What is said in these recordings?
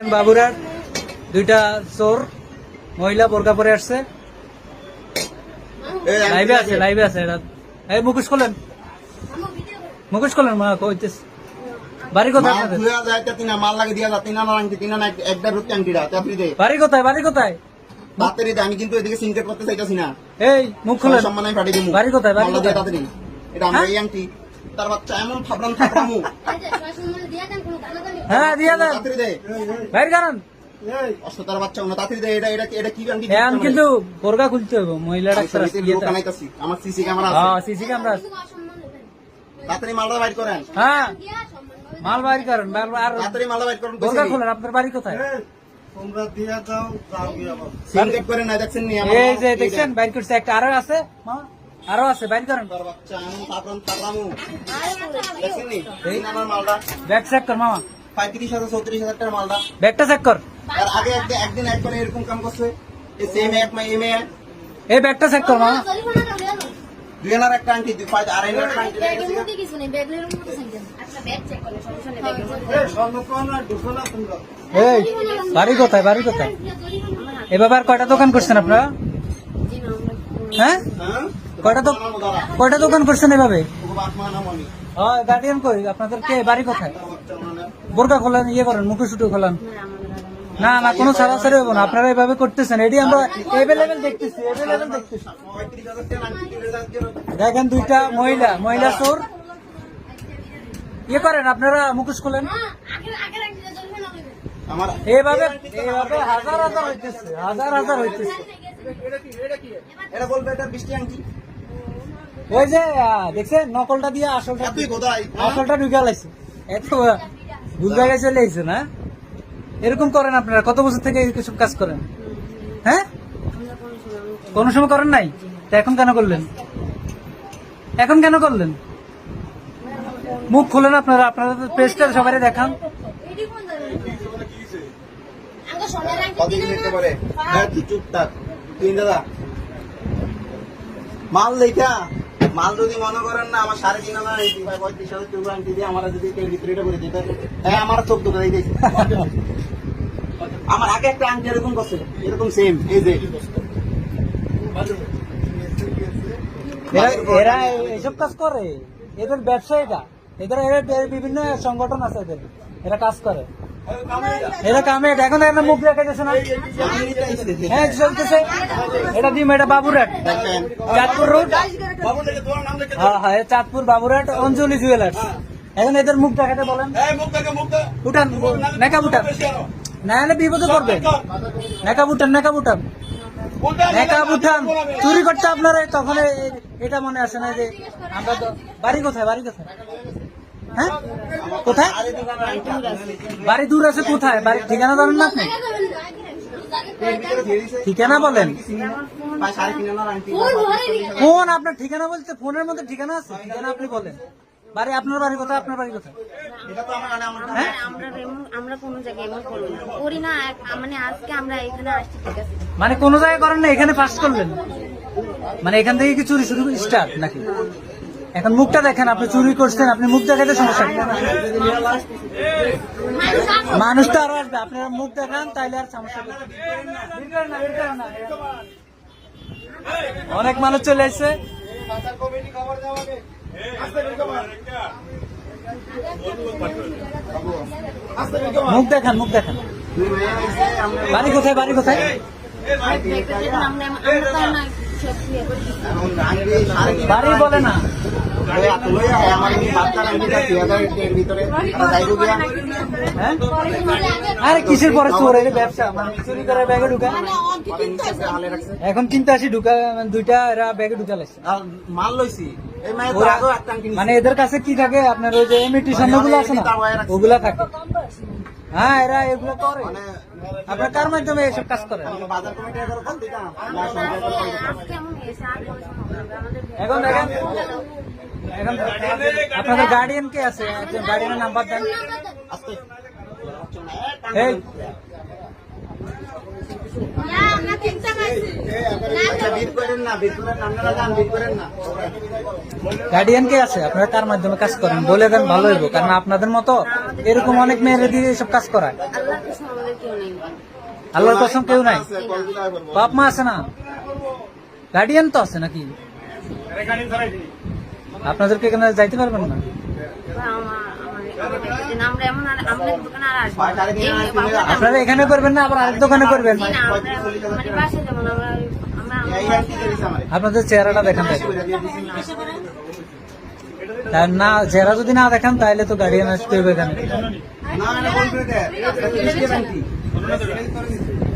বাবুরার দুইটা চোর মহিলা বোরকা পরে আসছে। লাইভে আছে লাইভে আছে এটা এই মুখোশ খোলেন মুখোশ খোলেন মা কইতেছে বাড়ি কোথায় মাল লাগে দিয়া না আংটি তিনা না এক- একটা রুটি আংটিটা চাপড়ি দে বাড়ি কোথায় বাড়ি কোথায়? আমি কিন্তু এদিকে সিনকেট করতে চাইতাছি না। এই মুখ খোলেন। সম্মান পাঠিয়ে দিমু। বাড়ি কোথায়? বাড়ি কোথায়? এটা আমার হ্যাঁ? এই আংটি তার বাচ্চা এমন থাপড়াম থাপড়ামু হ্যাঁ দিয়ে দেন। তাড়াতাড়ি দে। বাইর কারণ অষ্টতার বাচ্চা না তাড়াতাড়ি দে। এটা এটা এটা কি আংটি এখন কিন্তু বোরকা খুলতে হবে মহিলাটা একটা ইয়েতে আমার সিসি ক্যামেরা হ্যাঁ সিসি ক্যামেরা আছে। তাড়াতাড়ি মালটা বাইর করেন। হ্যাঁ মাল বাইর করেন আর তাড়াতাড়ি মালটা বাইর করেন খোলেন আপনার বাড়ি কোথায়? তোমরা দিয়া দাও যাও গিয়ে আবার করে না দেখছেন নি? এই যে দেখছেন দেখ। বাইর করছে একটা আরও আছে। মা আরও আছে বাইর করেন। ব্যাগ চেক কর মামা। পঁয়ত্রিশ হাজার চৌত্রিশ হাজার টাকার মালটা। ব্যাগটা চেক কর। আর আগে একদিন একদিন একবার এরকম কাম করছে। এই সেম এক মা এম এ এই ব্যাগটা চেক কর মামা। দুই একটা আংটি দুই পাঁচ আড়াই আনার আংটি এই তোমরা এই বাড়ি কোথায় বাড়ি কোথায়? কয়টা দোকান করছেন আপনারা? হ্যাঁ? হ্যাঁ? কয়টা তো কয়টা দোকান করছেন এভাবে? আমি হয় গার্ডিয়ান কই? আপনাদের কে? বাড়ি কোথায়? বোরকা খোলেন ইয়ে করেন মুখে শুটু খোলেন। না না কোনো ছাড়াছাড়ি হব না। আপনারা এভাবে করতেছেন। এটি আমরা এভেলেবেল দেখতেছি এভেলেবেল দেখেন দুইটা মহিলা মহিলা চোর। ইয়ে করেন আপনারা মুখোশ খোলেন। এভাবে এইভাবে হাজার হাজার হইতেছে হাজার হাজার হইতেছে। এটা বলবে এটা বৃষ্টি আংটি? ওই যে দেখছেন? নকলটা দিয়ে আসলটা তুই আসলটা ঢুকে লাইছে। এত ভুল জায়গায় চলে আইছে না? এরকম করেন আপনারা কত বছর থেকে কিছু কাজ করেন? হ্যাঁ? কোন সময় করেন নাই? তা এখন কেন করলেন? এখন কেন করলেন? মুখ খুলেন আপনারা আপনারা পেজটা সবাই দেখান। হ্যাঁ মাল লেখা মাল যদি মনে করেন না, আমার সাড়ে তিন হাজার পঁয়ত্রিশ হাজার আমার যদি ভিতরে করে দিতে হ্যাঁ আমার চোদ্দ করে দিয়েছে। আমার আগে একটা আংটি এরকম করছে, এরকম সেম এই যে। এরা এইসব কাজ করে, এদের ব্যবসা এটা। এদের বিভিন্ন সংগঠন আছে এদের, এরা কাজ করে। এটা এখন একটা মুখ রেখে দিয়েছে না। হ্যাঁ চলতেছে? এটা দিম এটা বাবুরাট চাঁদপুর রোড। হ্যাঁ হ্যাঁ চাঁদপুর বাবুরাট অঞ্জলি জুয়েলার্স। এখন এদের মুখ দেখাতে বলেন। উঠান মেকআপ উঠান। না হলে বিপদে পড়বে। মেকআপ উঠান মেকআপ উঠান। মেকআপ উঠান চুরি করতে আপনারা তখন এটা মনে আসে না যে আমরা তো বাড়ি কোথায় বাড়ি কোথায়? হ্যাঁ? কোথায়? বাড়ি দূর আছে কোথায়? বাড়ির ঠিকানা জানেন না আপনি? ঠিকানা বলেন। ফোন, আপনার ঠিকানা বলতে ফোনের মধ্যে ঠিকানা আছে? ঠিকানা আপনি বলেন। বাড়ি, আপনার বাড়ি কোথায়? আপনার বাড়ি কোথায়? মানে হ্যাঁ? মানে কোন জায়গায় করেন না, এখানে ফার্স্ট করলেন। মানে এখান থেকে কি চুরি শুরু স্টার্ট নাকি? এখন মুখটা দেখেন আপনি চুরি করছেন আপনি মুখ দেখাতে সমস্যা? মানুষ তো আরও আসবে আপনারা মুখ দেখান তাইলে আর সমস্যা না। না, না। অনেক মানুষ চলে আসছে মুখ দেখান মুখ দেখান বাড়ি কোথায় বাড়ি কোথায় বাড়ি বলে তো আরে কিসের পরে চোর? ব্যবসা। মানে ব্যাগে এখন চিন্তা আসি, ঢুকা মানে দুইটা এরা ব্যাগে ঢুকা লাগছে মাল লইছি মানে এদের কাছে কি থাকে? আপনার ওই যে ইমিটেশনগুলো আছে না? ওগুলা থাকে। হ্যাঁ এরা এগুলো করে। আপনার কার মাধ্যমে এসব কাজ করে এখন দেখেন আপনাদের গার্ডিয়ান কে আছে? গার্ডিয়ানের নাম্বার দেন। এই। গার্ডিয়ান কে আছে? আপনারা কার মাধ্যমে কাজ করেন? বলে দেন, ভালো হইব। কারণ আপনাদের মতো এরকম অনেক মেয়েরা দিয়ে এসব কাজ করায়। আল্লাহর কসম কেউ নেই। বাপ মা আছে না? গার্ডিয়ান তো আছে নাকি? আপনাদেরকে এখানে যাইতে পারবেন না। আপনারা এখানে করবেন না আবার আরেক দোকানে করবেন মানে। আপনাদের চেহারাটা দেখান না চেহারা যদি না দেখান তাহলে তো গার্ডিয়ান আসতে হবে এখানে না, এটা।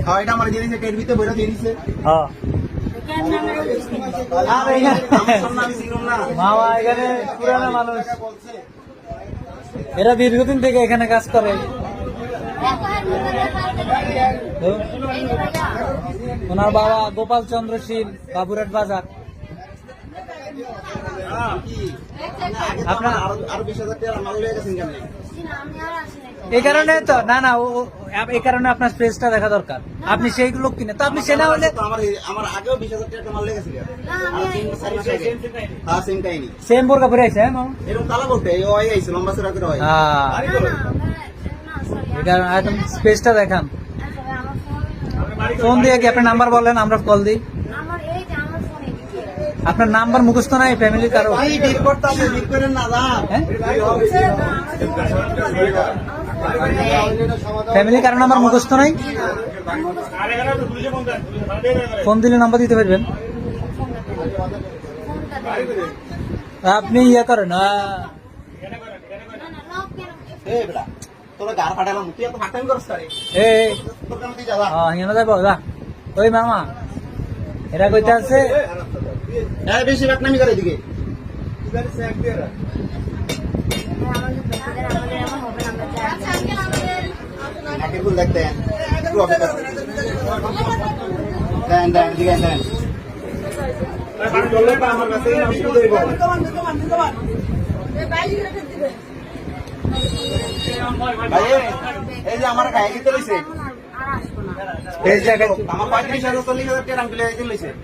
হ্যাঁ, আমার দিয়ে দিছে, ভিতরে বইরা দিয়ে দিছে। হ্যাঁ মামা এখানে পুরানো মানুষ। এরা দীর্ঘদিন থেকে এখানে কাজ করে। ওনার বাবা গোপাল চন্দ্র শীল বাবুরাট বাজার। আপনার- আরো- আরও 20,000 টাকা মাল লয়ে গেছেন কেমনে? এই কারণে তো না না ও- এই কারণে আপনার স্পেসটা দেখা দরকার। আপনি সেই লোক কিনে তো আপনি সেনা হলে আমার এই- আমার আগেও 20,000 টাকা মাল লেগেছিল। না, আর আমি তিন চার মাস আগে। হ্যাঁ। সেম বোরকা পরে আছে হ্যাঁ এরকম কালা বলতে ওই আইছে লম্বা চড়া করে হয়। এই কারণে স্পেসটা দেখান। ফোন দিয়ে কি আপনার নাম্বার বলেন আমরা কল দিই আমার এই যে আমার ফোনে দিকে আপনার নাম্বার মুখস্থ নাই ফ্যামিলি কারও? ভাই ডিপ করতে আছে ডিপ করেন না যা হ্যাঁ? সমাধান ফ্যামিলি কারও নাম্বার মুখস্থ নাই? ফোন দিলে নাম্বার দিতে পারবেন। আপনি ইয়ে করেন ওই মামা এরা কইতে আছে এই বেশি ফাটামি করে এদিকে। ফুল। দেন। দেন। দেন আমার কাছে এই যে আমার গায়ে দিতে এই আমার পঁয়ত্রিশ হাজার চল্লিশ হাজার টাকা দিতে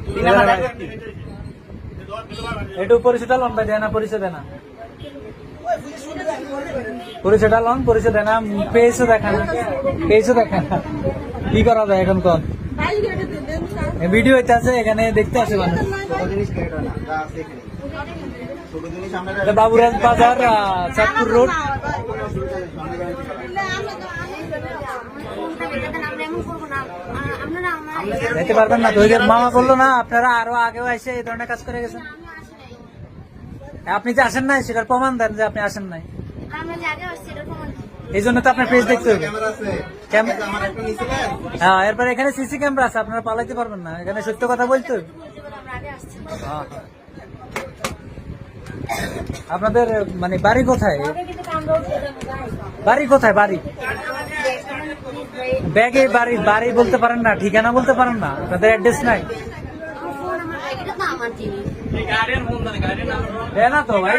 তিন হাজার দেয় না না না পেয়েছে দেখান পেয়েছে কি করা যায় এখন ভিডিও এখানে দেখতে না এটা বাবুরাজ বাজার চাঁদপুর রোড। যেতে পারবেন না তো মামা বলল না, আপনারা আরও আগেও এসে এই ধরনের কাজ করে গেছেন। আপনি যে আসেন নাই, সেটার প্রমাণ দেন যে আপনি আসেন নাই? এই জন্য তো আপনার পেজ দেখতে হবে। হ্যাঁ এরপরে এখানে সিসি ক্যামেরা আছে, আপনারা পালাইতে পারবেন না। এখানে সত্য কথা বলতে হবে। আপনাদের মানে বাড়ি কোথায়? বাড়ি কোথায়, বাড়ি? ব্যাগে বাড়ি বাড়ি বলতে পারেন না ঠিকানা বলতে পারেন না আপনাদের অ্যাড্রেস নাই। দেয় না তো ভাই।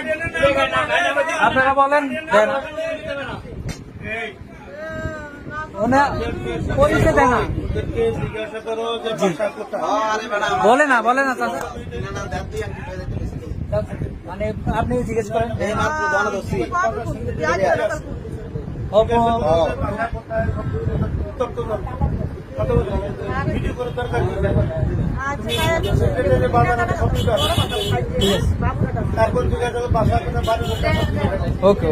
আপনারা বলেন দেয় না। বলে না বলে না। মানে আপনি জিজ্ঞেস করেন। ওকে ওকে